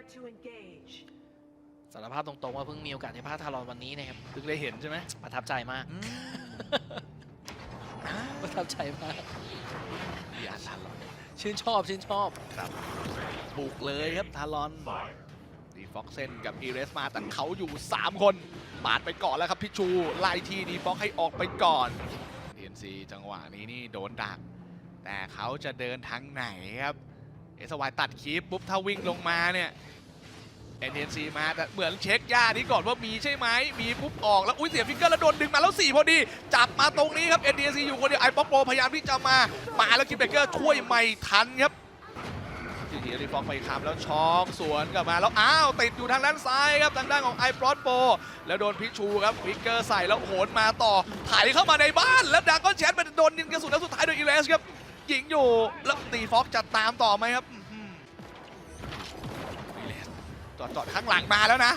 Prepare to engage. สารภาพตรงๆว่าเพิ่งมีโอกาสได้พากย์ทารอนวันนี้นะครับเพิ่งได้เห็นใช่ไหมประทับใจมากอืมประทับใจมากอย่าทันหรอกชื่นชอบชื่นชอบครับบุกเลยครับทารอนดีฟ็อกเซนกับอีเรสมาแต่เขาอยู่ 3 คนปาดไปก่อนแล้วครับพี่ชูไล่ทีดีฟ็อกให้ออกไปก่อน TNC จังหวะนี้นี่โดนดัก แต่เขาจะเดินทางไหนครับ เอสวายตัดคีปปุ๊บถ้าวิ่งลงมาเนี่ย NTNC มาแต่เหมือนเช็คย่านี้ก่อนว่ามีใช่ไหมมีปุ๊บออกแล้วอุ้ยเสียฟิกเกอร์แล้วโดนดึงมาแล้ว 4 พอดี จับมาตรงนี้ครับ NTNC อยู่คนเดียวไอ้ป๊อปโปพยายามที่จะมามาแล้วคิปเบเกอร์ช่วยไม่ทันครับทีทีรีฟอกไปคำแล้วช็อกสวนกลับมาแล้วอ้าวติดอยู่ทางด้านซ้ายครับทางด้านของไอ้ปลอตโปแล้วโดนพิชูครับฟิกเกอร์ใส่แล้วโหนมาต่อไถเข้ามาในบ้าน แล้วดากอนแชทมันโดนยิงกระสุนแล้วสุดท้ายโดยอีเลสครับ ยิงอยู่ แล้วตีฟอกจะตามต่อไหมครับอื้อหืออีเลสจอดจอดข้างหลังมาแล้วนะ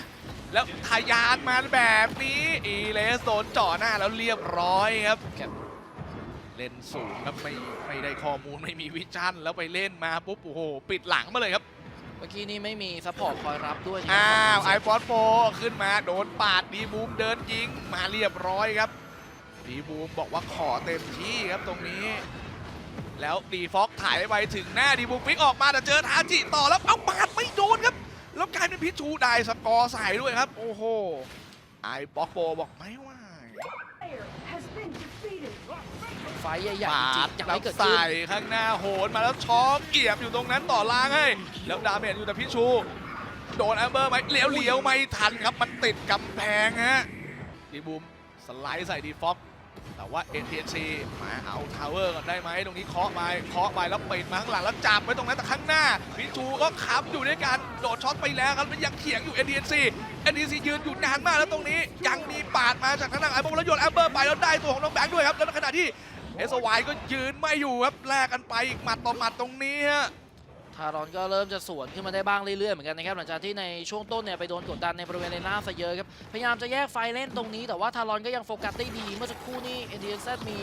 แล้วทะยานมาแบบนี้ อีเลสโดนจ่อหน้าแล้วเรียบร้อยครับครับเล่นสูงครับไม่ไม่ได้ข้อมูลไม่มีวิชั่นแล้วไปเล่นมาปุ๊บโอ้โหปิดหลังมาเลยครับเมื่อกี้นี้ไม่มีซัพพอร์ตคอยรับด้วยอ้าวไอไอฟอนโฟขึ้นมาโดนปาดดีบูมเดินยิงมาเรียบร้อยครับดีบูมบอกว่าขอเต็มที่ครับตรงนี้ แล้วดีฟ็อกถ่ายไปถึงหน้าดีบูมฟิกออกมาแต่เจอทาจิต่อแล้วเอาปาดไม่โดนครับ แล้วกลายเป็นพิชชูได้สกอร์ใส่ด้วยครับ โอ้โหไอบ็อกโฟบอกไม่ไหว Player has been defeated. ไฟท์ใหญ่ปาๆจริดงๆอยากแล้วให้เกิดขึ้นใส่ข้างหน้าโหนมาแล้วช้อมเกียบอยู่ตรงนั้นต่อล่างให้แล้วดาเมจอยู่แต่พี่ชู โดนแอมเบอร์ไหมเลี้ยวเลี้ยวไม่ทันครับมันติดกำแพงฮะดีบูมสไลด์ใส่ดีฟ็อก แต่ว่า NTNC มาเอาทาวเวอร์ก่อนได้ไหมตรงนี้เคาะไปเคาะไปแล้วปิดมาข้างหลังแล้วจับไว้ตรงนั้นแต่ข้างหน้าพี่ชูก็ขับอยู่ด้วยกันโดดช็อตไปแล้วครับแล้วยังเถียงอยู่ NTNC NTNC ยืนอยู่นานมากแล้วตรงนี้ยังมีปาดมาจากทางด้านไอ้บอลแล้วโยนแอมเบอร์ไปแล้วได้ตัวของน้องแบงค์ด้วยครับแล้วในขณะที่เอสวก็ยืนไม่อยู่ครับแลกกันไปอีกหมัดต่อหมัดตรงนี้ฮะ ทารอนก็เริ่มจะสวนขึ้นมาได้บ้างเรื่อยๆเหมือนกันนะครับหลังจากที่ในช่วงต้นเนี่ยไปโดนกดดันในบริเวณเลนล่างซะเยอะครับพยายามจะแยกไฟเล่นตรงนี้แต่ว่าทารอนก็ยังโฟกัสได้ดีเมื่อสักครู่นี้เอ็นดีเอสมี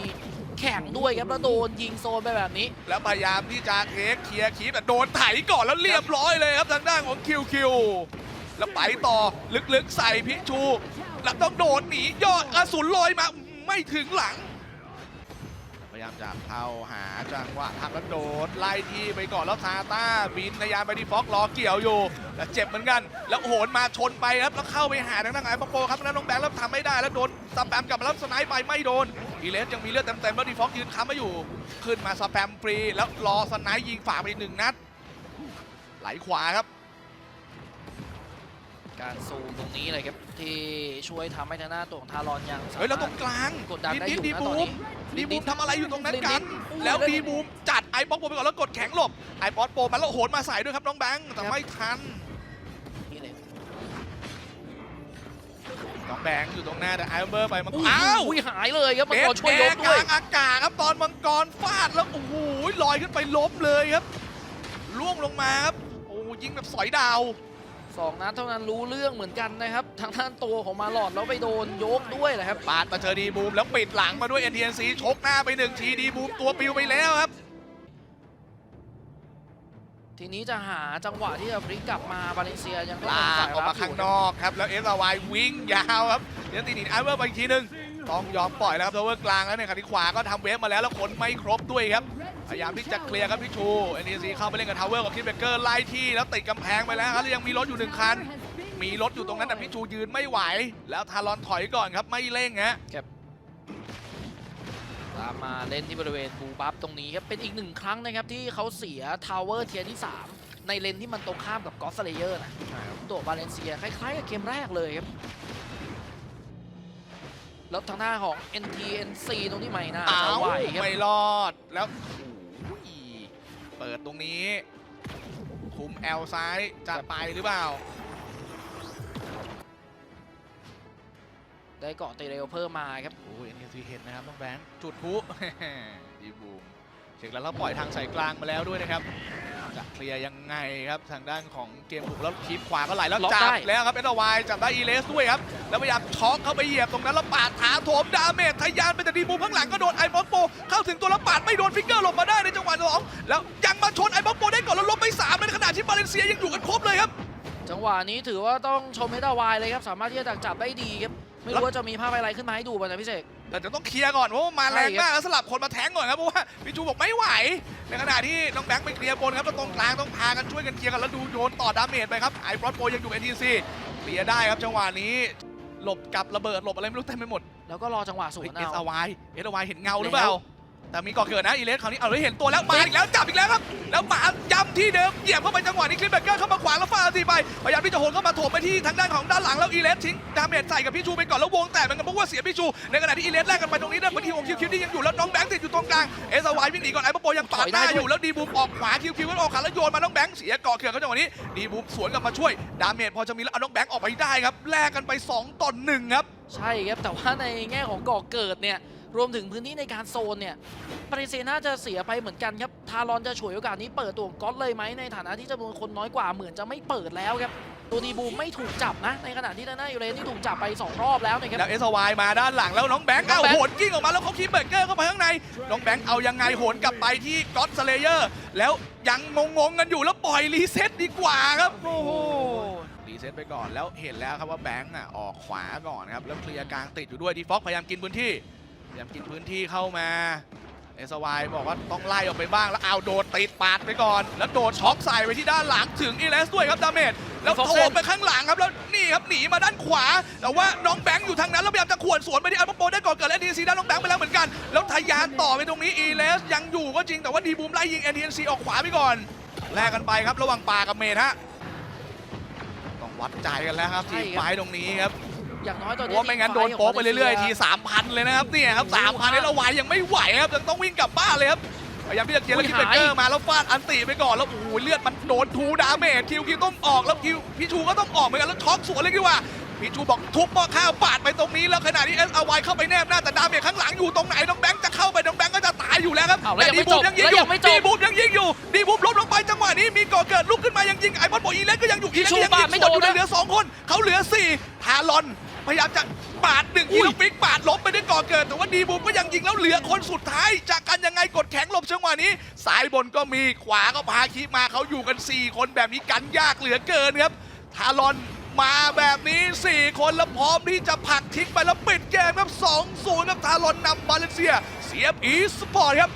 แข่งด้วยครับแล้วโดนยิงโซนไปแบบนี้ แล้วพยายามที่จะเทคเคลียร์คีปแต่โดนไถก่อนแล้วเรียบร้อยเลยครับทางด้านของคิวคิวแล้วไปต่อลึกๆใส่พิชูแล้วต้องโดดหนียอดกระสุนลอยมาไม่ถึงหลังายามจะเข้าหาจังหวะทำแล้วโดดไล่ที่ไปก่อนแล้วซาต้าบินพยายามไปที่ฟ็อกรอเกี่ยวอยู่แต่เจ็บเหมือนกัน แล้วโหนมาชนไปครับแล้วเข้าไปหาทางด้านไหนปะโปครับทางด้านน้องแบงค์แล้วทำไม่ได้แล้วโดนสแปมกลับมาแล้วสไนป์ไปไม่โดนอีเลสยังมีเลือดเต็มๆแล้วดีฟ็อกยืนค้ำมาอยู่ ขึ้นมาสแปมฟรีแล้วรอสไนป์ยิงฝ่าไปอีกหนึ่งนัด ไหลขวาครับ การซูมตรงนี้เลยครับที่ช่วยทำให้ทางหน้าตัวของทารอนยังสาเฮ้ยแล้วตมารรถงกลางกดดันได้นิอดๆดียู่นะบูตอนมนี้ ดีบูมทำอะไรอยู่ตรงนั้นกันนิดๆแล้วอู้ดีบูมจัดไอ้ป๊อกโปไปก่อนแล้วกดแข็งหลบไอ้ป๊อตโปมาแล้วโหนมาใส่ด้วยครับน้องแบงค์แต่ไม่ทันนี่เลยน้องแบงค์อยู่ตรงหน้าแต่ไอเบอร์ไปมันอุ้ยอ้าวอุ้ยหายเลยครับมัเอ็งกรดช่วยแอยกกด้วลายงอากาศครับตอนมังกรฟาดแล้วโอ้โหลอยขึ้นไปล้มเลยครับล่วงลงมาครับโอ้ยิงแบบสอยดาว สองนัดเท่านั้นรู้เรื่องเหมือนกันนะครับ ทางด้านตัวของมาหลอดแล้วไปโดนยกด้วยแหละครับ ปาดมาเจอดีบูมแล้วปิดหลังมาด้วย NTNC ชกหน้าไปหนึ่งทีดีบูมตัวปิวไปแล้วครับ ทีนี้จะหาจังหวะที่จะพลิกกลับมาบาเลนเซียยังต้องลาเป็นกฝ่ายออกรัมาบอข้างยู่นอกครับ แล้วเอสวายวิ่งยาวครับเดี๋ยวตีนิดไอเวอร์ไปอีกทีหนึงต้องยอมปล่อยแล้วครับโทเวอร์กลางแล้วในขณะที่ขวาก็ทำเวฟมาแล้วแล้วคนไม่ครบด้วยครับ พยายามที่จะเคลียร์ครับพี่ชูเอ็นดีซีเข้าไปเล่นกับทาวเวอร์กับคิดเบเกอร์ไล่ที่แล้วติดกำแพงไปแล้วครับแล้วยังมีรถอยู่หนึ่งคัน มีรถอยู่ตรงนั้นแต่พี่ชูยืนไม่ไหว แล้วทารอนถอยก่อนครับไม่เร่งฮะตามมาเล่นที่บริเวณบูบัฟตรงนี้ครับเป็นอีกหนึ่งครั้งนะครับที่เขาเสียทาวเวอร์เทียร์ที่ 3 ในเลนที่มันตรงข้ามกับกอสเลเยอร์นะตัวบาเลนเซียคล้ายๆกับเกมแรกเลยครับแล้วทางหน้าของ NTNC ตรงนี้ไม่น่าอ้าจะวไหวครับไม่รอดแล้วโอ้ย เปิดตรงนี้ คุมแอลซ้ายจะไปหรือเปล่า ได้เกาะตีเร็วเพิ่มมาครับ โอ้ย NTC เห็นนะครับน้องแบงค์จุดพลุดีบูม เช็คแล้วแล้วปล่อยทางสายกลางมาแล้วด้วยนะครับจะเคลียร์ยังไงครับทางด้านของเกมบุกแล้วคลิปขวาก็ไหลแล้วล็อกจัได้บแล้วครับเอสวายจับได้อีเลสด้วยครับแล้วพยายามช็อกเข้าไปเหยียบตรงนั้นแล้วปาดขาโถมดาเมจทะยานไปแต่ดีบูมข้างหลังก็โดนไอ้บอสโปเข้าถึงตัวแล้วปาดไม่โดนฟิกเกอร์หลบมาได้ในจังหวะสองแล้วยังมาชนไอ้บอสโปได้ก่อนแล้วล้มไปสามในขณะที่บาเลนเซียยังอยู่กันครบเลยครับ จังหวะนี้ถือว่าต้องชมเมตาวายเลยครับ สามารถที่จะดักจับได้ดีครับ ไม่รู้ว่าจะมีภาพอะไรขึ้นมาให้ดูป่ะนะพี่เสก แต่เดี๋ยวต้องเคลียร์ก่อนเพราะว่ามาแรงมากแล้วสลับคนมาแทงก่อนครับเพราะว่าพิจูบอกไม่ไหว ในขณะที่น้องแบงค์ไปเคลียร์บนครับแล้วตรงกลางต้องพากันช่วยกันเคลียร์กันแล้วดูโยนต่อดาเมจไปครับไอ้บรอดโปยังอยู่เอ็นทีซีเคลียร์ได้ครับจังหวะนี้หลบกับระเบิดหลบอะไรไม่รู้เต็มไปหมดแล้วก็รอจังหวะสวนเอสเอาวายเอสวายเห็นเงาหรือเปล่า แต่มีก่อเกิดนะอีเลสคราวนี้เอาเลยเห็นตัวแล้วมาอีกแล้วจับอีกแล้วครับแล้วหมาย้ำที่เดิมเหยียบเข้าไปจังหวะนี้คลิปแบเกอร์เข้ามาขวางแล้วฟาดทีไปพยายามที่จะโหนเข้ามาโถมไปที่ทางด้านของด้านหลังแล้วอีเลสทิ้งดาเมจใส่กับพี่ชูไปก่อนแล้ววงแตกเหมือนกันเพราะว่าเสียพี่ชูในขณะที่อีเลสแลกกันไปตรงนี้นะพื้นที่ของคิวคิวที่ยังอยู่แล้วน้องแบงค์ติดอยู่ตรงกลางเอสวายวิ่งหนีก่อนไอ้ปโปยังปาดหน้าอยู่แล้วดีบูมออกขวาคิวคิวก็ออกขาแล้วโยนมาน้องแบงค์เสียเกาะเขื่อนเขาจังหวะนี้ดีบูมสวนกลับมาช่วยดาเมจพอจะมีแล้วเอาน้องแบงค์ออกไปได้ครับแลกกันไปสองต่อหนึ่งครับใช่ครับแต่ว่าในแง่ของก่อเกิดเนี่ย รวมถึงพื้นที่ในการโซนเนี่ยปาริเซน่าจะเสียไปเหมือนกันครับ ทารอนจะฉวยโอกาสนี้เปิดตัวของก๊อตเลยไหมในฐานะที่จำนวนคนน้อยกว่าเหมือนจะไม่เปิดแล้วครับตัวดีบูมไม่ถูกจับนะ ในขณะที่ด้านหน้ายูเรนที่ถูกจับไป 2 รอบแล้วนะครับแล้วเอสวายมาด้านหลังแล้วน้องแบงค์น้อเอางแบงค์โหนกิ้งออกมาแล้วเขาคีบเบรกเกอร์เข้าไปข้างใน น้องแบงค์เอายังไงโหนกลับไปที่ก็อตสเลเยอร์ แล้วยังงงๆกันอยู่แล้วปล่อยรีเซ็ตดีกว่าครับโอ้โหรีเซ็ตไปก่อนแล้วเห็นแล้วครับว่าแบงค์อะออกขวาก่อนครับแล้วเคลียร์กลางติดอยู่ด้วยดีฟ็อกพยายามกินพื้นที่ พยายามกินพื้นที่เข้ามาเอสวายบอกว่าต้องไล่ออกไปบ้างแล้วเอาโดดติดปาดไปก่อน แล้วโดดช็อคใส่ไปที่ด้านหลังถึงอีเลสด้วยครับดาเมจแล้ว Fox โถมไปข้างหลังครับแล้วนี่ครับหนีมาด้านขวา แต่ว่าน้องแบงค์อยู่ทางนั้นแล้วพยายามจะขวนสวนไปที่อัลปโปได้ก่อนเกิดและดีซีด้านน้องแบงค์ไปแล้วเหมือนกัน แล้วทะยานต่อไปตรงนี้อีเลสยังอยู่ก็จริงแต่ว่าดีบูมไล่ยิง NTNC ออกขวาไปก่อนแลกกันไปครับระหว่างปากับเมทฮะต้องวัดใจกันแล้วครับใช่ทีมครับไฟท์ตรงนี้ครับ อย่างน้อยตอนเพนี้ราะว่าไม่งั้นโดนโป๊กไปเรื่อยๆที3,000เลยนะครับเนี่ยครับ3,000นี่เราไหวยังไม่ไหวครับยังต้องวิ่งกลับบ้านเลยครับพยายามที่จะเคลียร์แล้วคิดเบเกอร์มาแล้วฟาดอันติไปก่อนแล้วโอ้โหเลือดมันโดนทูดาเมจคิวคิวต้องออกแล้วคิวพี่ชูก็ต้องออกเหมือนกันแล้วช็อกสวนเลยดีกว่าพี่ชูบอกทุบหม้อข้าวปาดไปตรงนี้แล้วขณะนี้เอสเอาไวเข้าไปแนบหน้าแต่ดาเมจข้างหลังอยู่ตรงไหนน้องแบงค์จะเข้าไปน้องแบงค์ก็จะตายอยู่แล้วครับอ้าวแล้วแต่ยังดีไม่บูจมบยังยิงแล้วอยัยู่งไม่จบ ดีบูมยังยิงอยู่ดีบูมล้มลงไปจังหวะนี้มีก่อเกิดลุกขึ้นมายังยิงไอ้บอลบอกอีเลสก็ยังอยู่พี่อีเลสชูก็ยังบายิดงไม่สวนอยู่โดนเลยนะ เหลือสองคนเขาเหลือสี่ทารอน พยายามจะปาดหนึ่งทีแล้วปิ๊กปาดล้มไปได้ก่อเกิด แต่ว่าดีบูมก็ยังยิงแล้วเหลือคนสุดท้าย จากกันยังไงกดแข็งหลบจังหวะนี้สายบนก็มีขวาก็พาคีมาเขาอยู่กัน 4 คนแบบนี้กันยากเหลือเกินครับทารอนมาแบบนี้ 4 คนแล้วพร้อมที่จะผลักทิ้งไปแล้วปิดเกมครับ2-0ครับทารอนนำมาเลเซีย เสียบอีสปอร์ตครับ